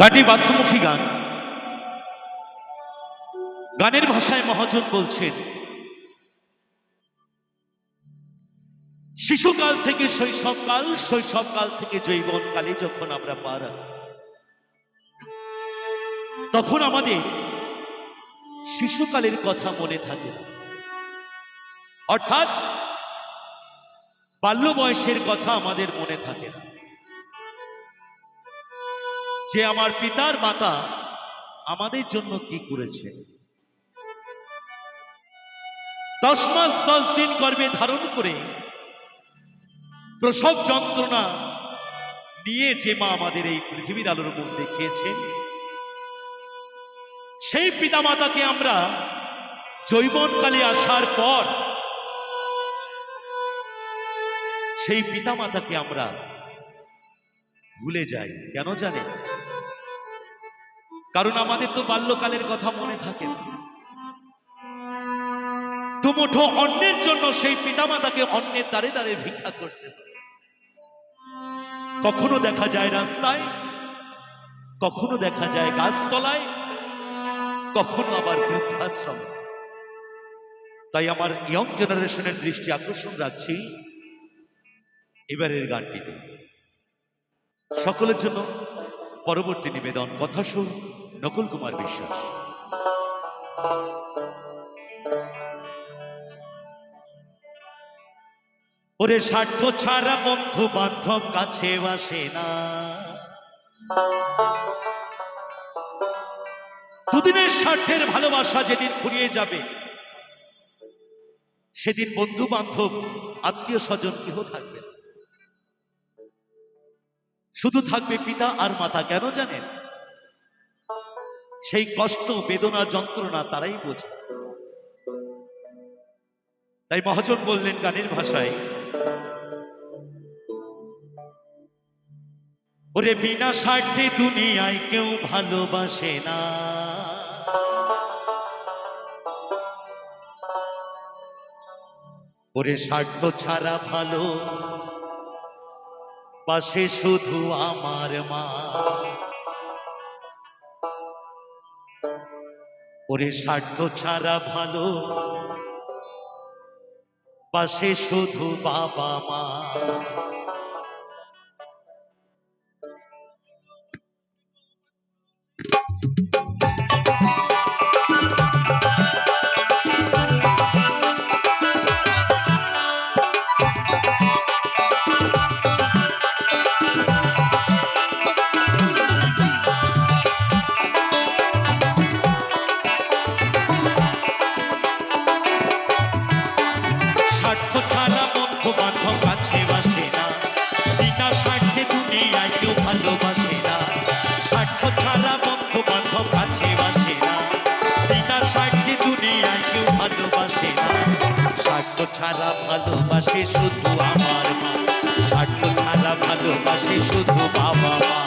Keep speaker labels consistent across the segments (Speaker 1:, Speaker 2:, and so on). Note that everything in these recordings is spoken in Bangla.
Speaker 1: গানটি বাস্তবমুখী গান। গানের ভাষায় মহাজন বলছেন, শিশুকাল থেকে শৈশবকাল শৈশবকাল থেকে জৈবনকালে যখন আমরা পার, তখন আমাদের শিশুকালের কথা মনে থাকে না। অর্থাৎ বাল্য বয়সের কথা আমাদের মনে থাকে না। যে আমার পিতার মাতা আমাদের জন্য কি করেছে? দশ মাস, দশ দিন গর্ভে ধারণ করে প্রসব যন্ত্রণা নিয়ে যে মা আমাদের এই পৃথিবীর আলোর মুখ দেখিয়েছে, সেই পিতামাতাকে আমরা জৈবনকালে আসার পর সেই পিতামাতাকে আমরা ভুলে যাই। কেন জানে কারণ আমাদের তো বাল্যকালের কথা মনে থাকে না। দুমুঠো অন্যের জন্য সেই পিতামাতাকে অন্যের দ্বারে দ্বারে ভিক্ষা করতে কখনো দেখা যায় রাস্তায়, কখনো দেখা যায় গাছতলায়, কখনো আবার বৃদ্ধাশ্রম। তাই আমার ইয়ং জেনারেশনের দৃষ্টি আকর্ষণ রাখছি। এবারের গানটিতে। সকলের জন্য পরবর্তী নিবেদন, কথা সুর নকুল কুমার বিশ্বাস। ওরে স্বার্থ ছাড়া বন্ধু বান্ধব কাছে আসে না। দুদিনের স্বার্থের ভালোবাসা যেদিন ফুরিয়ে যাবে, সেদিন বন্ধু বান্ধব, আত্মীয় স্বজন কেহ থাকবে শুধু থাকবে পিতা আর মাতা, কেন জানেন? সেই কষ্ট, বেদনা, যন্ত্রণা তারাই বোঝে। তাই মহাজন বললেন গানের ভাষায়, ওরে বিনা স্বার্থে দুনিয়ায় কেউ ভালোবাসে না। ওরে স্বার্থ ছাড়া ভালো পাশে শুধু আমার মা। ওরে স্বার্থ ছাড়া ভালো। পাশে শুধু বাবা মা। ছাড়া ভালোবাসে শুধু আমার মা। স্বার্থ ছাড়া ভালোবাসে শুধু বাবা মা।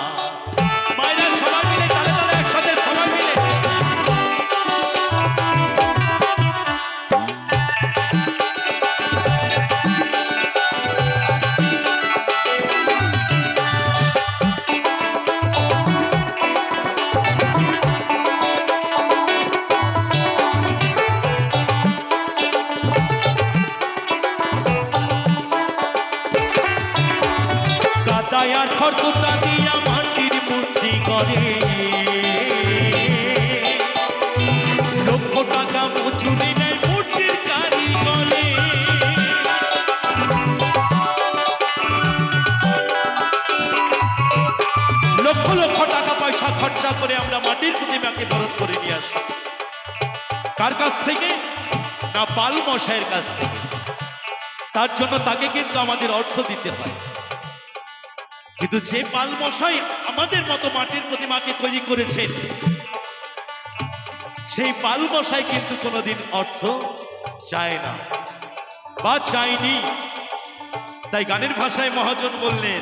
Speaker 1: থেকে না পাল মশাইয়ের কাছ থেকে। তার জন্য তাকে কিন্তু আমাদের অর্থ দিতে হয়। কিন্তু যে পাল মশাই আমাদের মতো মাটির প্রতিমাকে তৈরি করেছেন সেই পাল মশাই কিন্তু কোনোদিন অর্থ চায় না বা চায়নি। তাই গানের ভাষায় মহাজন বললেন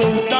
Speaker 1: go down.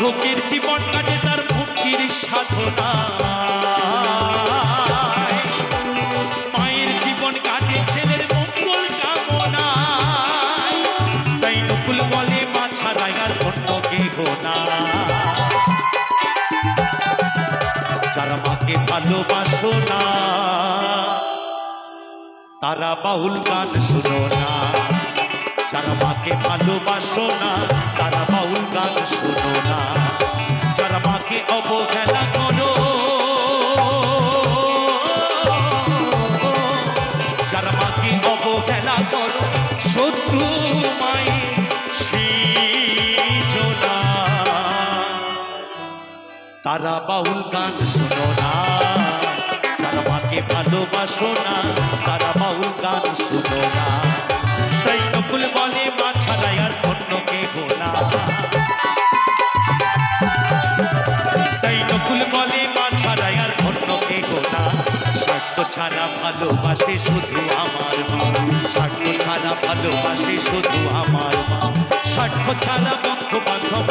Speaker 1: সাধকের জীবন কাটে তার মুক্তির সাধনা। মায়ের জীবন কাটে ছেলের মঙ্গল কামনা তাই নকুল বলে, মা ছাড়াই আর অন্য কেহ না যারা মাকে ভালোবাসো না, তারা বাউল গান শুনো না। যারা মাকে ভালোবাসো না তারা বাউল গান শোনো না। তারা মাকে ভালোবাসো না, তারা বাউল গান শুনো না। তাই নকুল বলে মা ছাড়াই আর অন্য কেহ না তাই নকুল বলে মা ছাড়াই আর অন্য কেহ না স্বার্থ ছাড়া ভালোবাসে শুধু আমার মা। স্বার্থ ছাড়া ভালোবাসে শুধু আমার মা। স্বার্থ ছাড়া বন্ধু বান্ধব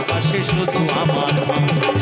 Speaker 1: ভালোবাসে শুধু আমার মা